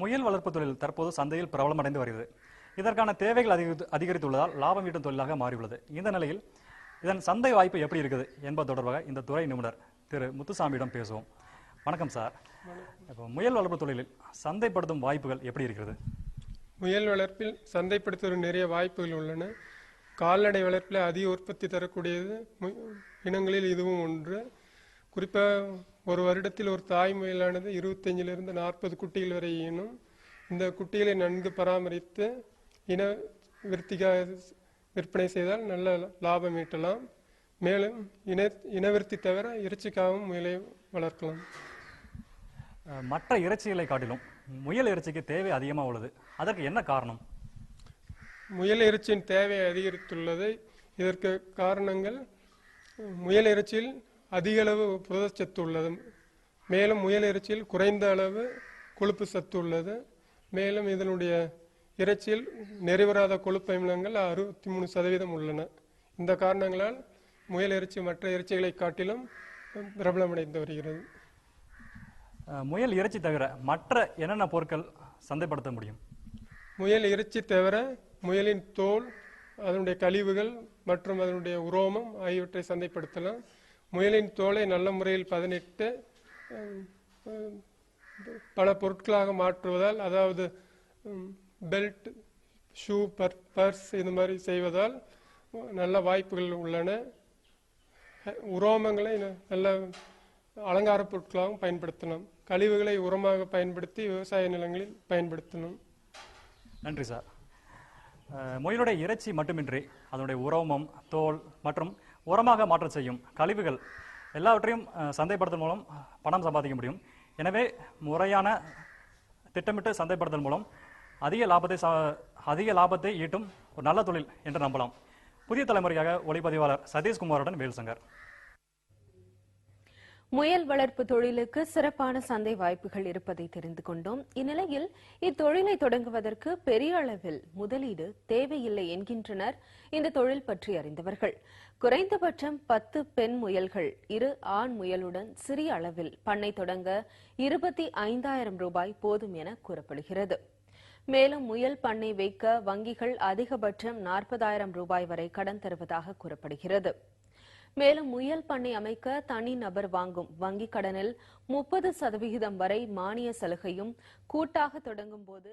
முயல் வளர்ப்பு தொழில் தற்போது சந்தையில் பிரபலமடைந்து வருகிறது. இதற்கான தேவைகள் அதிகரித்து அதிகரித்துள்ளதால் லாபம் ஈட்டும் தொழிலாக மாறியுள்ளது. இந்த நிலையில் இதன் சந்தை வாய்ப்பு எப்படி இருக்குது என்பது தொடர்பாக இந்த துறை நிபுணர் திரு. முத்துசாமியிடம் பேசுவோம். வணக்கம் சார். இப்போ முயல் வளர்ப்பு தொழிலில் சந்தைப்படுத்தும் வாய்ப்புகள் எப்படி இருக்கிறது முயல் வளர்ப்பில் சந்தைப்படுத்துவதற்கு நிறைய வாய்ப்புகள் உள்ளன. கால்நடை வளர்ப்பில் அதிக உற்பத்தி தரக்கூடியது இனங்களில் இதுவும் ஒன்று. குறிப்பாக ஒரு வருடத்தில் ஒரு தாய் முயலானது இருபத்தஞ்சிலிருந்து நாற்பது குட்டிகள் வரை ஈனும் இந்த குட்டிகளை நன்கு பராமரித்து இன விருத்திக்காக விற்பனை செய்தால் நல்ல லாபம் ஈட்டலாம். மேலும் இன இனவிருத்தி தவிர இறைச்சிக்காகவும் முயலை வளர்க்கலாம். மற்ற இறைச்சிகளை காட்டிலும் முயல் இறைச்சிக்கு தேவை அதிகமாக உள்ளது. அதற்கு என்ன காரணம்? முயல் இறைச்சியின் தேவை அதிகரித்துள்ளது. இதற்கு காரணங்கள் முயல் இறைச்சியில் அதிக அளவு புரதச்சத்து உள்ளது. மேலும் முயல் இறைச்சியில் குறைந்த அளவு கொழுப்பு சத்து உள்ளது. மேலும் இதனுடைய இறைச்சியில் நிறைவராத கொழுப்பு அமிலங்கள் அறுபத்தி மூணு சதவீதம் உள்ளன. இந்த காரணங்களால் முயல் இறைச்சி மற்ற இறைச்சிகளை காட்டிலும் பிரபலமடைந்து வருகிறது. முயல் இறைச்சி தவிர மற்ற என்னென்ன பொருட்கள் சந்தைப்படுத்த முடியும்? முயல் இறைச்சி தவிர முயலின் தோல் அதனுடைய கழிவுகள் மற்றும் அதனுடைய உரோமம் ஆகியவற்றை சந்தைப்படுத்தலாம். முயலின் தோலை நல்ல முறையில் பதனிட்டு பல பொருட்களாக மாற்றுவதால் அதாவது பெல்ட் ஷூ பர் பர்ஸ் இது மாதிரி செய்வதால் நல்ல வாய்ப்புகள் உள்ளன. உரோமங்களை ந- நல்ல அலங்கார பொருட்களாகவும் பயன்படுத்தலாம் கழிவுகளை உரமாக பயன்படுத்தி விவசாய நிலங்களில் பயன்படுத்தணும். நன்றி சார். முயலுடைய இறைச்சி மட்டுமின்றி அதனுடைய உரோமம் தோல் மற்றும் உரமாக மாற்றம் செய்யும் கழிவுகள் எல்லாவற்றையும் சந்தைப்படுத்தல் மூலம் பணம் சம்பாதிக்க முடியும். எனவே முறையான திட்டமிட்டு சந்தைப்படுத்தல் மூலம் அதிக லாபத்தை சா- அதிக லாபத்தை ஈட்டும் ஒரு நல்ல தொழில் என்று நம்பலாம். புதிய தலைமுறையாக ஒளிப்பதிவாளர் சதீஷ்குமாருடன் வேல்சங்கர். முயல் வளர்ப்பு தொழிலுக்கு சிறப்பான சந்தை வாய்ப்புகள் இருப்பதை தெரிந்து கொண்டோம். இந்நிலையில் இத்தொழிலை தொடங்குவதற்கு பெரிய அளவில் முதலீடு தேவையில்லை என்கின்றனர் இந்த தொழில் பற்றி அறிந்தவர்கள். குறைந்தபட்சம் பத்து பெண் முயல்கள் இரு ஆண் முயலுடன் சிறிய அளவில் பண்ணை தொடங்க இருபத்தி ஐந்தாயிரம் ரூபாய் போதும் என கூறப்படுகிறது. மேலும் முயல் பண்ணை வைக்க வங்கிகள் அதிகபட்சம் நாற்பதாயிரம் ரூபாய் வரை கடன் தருவதாக கூறப்படுகிறது. மேலும் முயல் பண்ணை அமைக்க தனி நபர் வாங்கும். வங்கிக் கடனில் முப்பது சதவிகிதம் வரை மானிய சலுகையும் கூட்டாக தொடங்கும் போது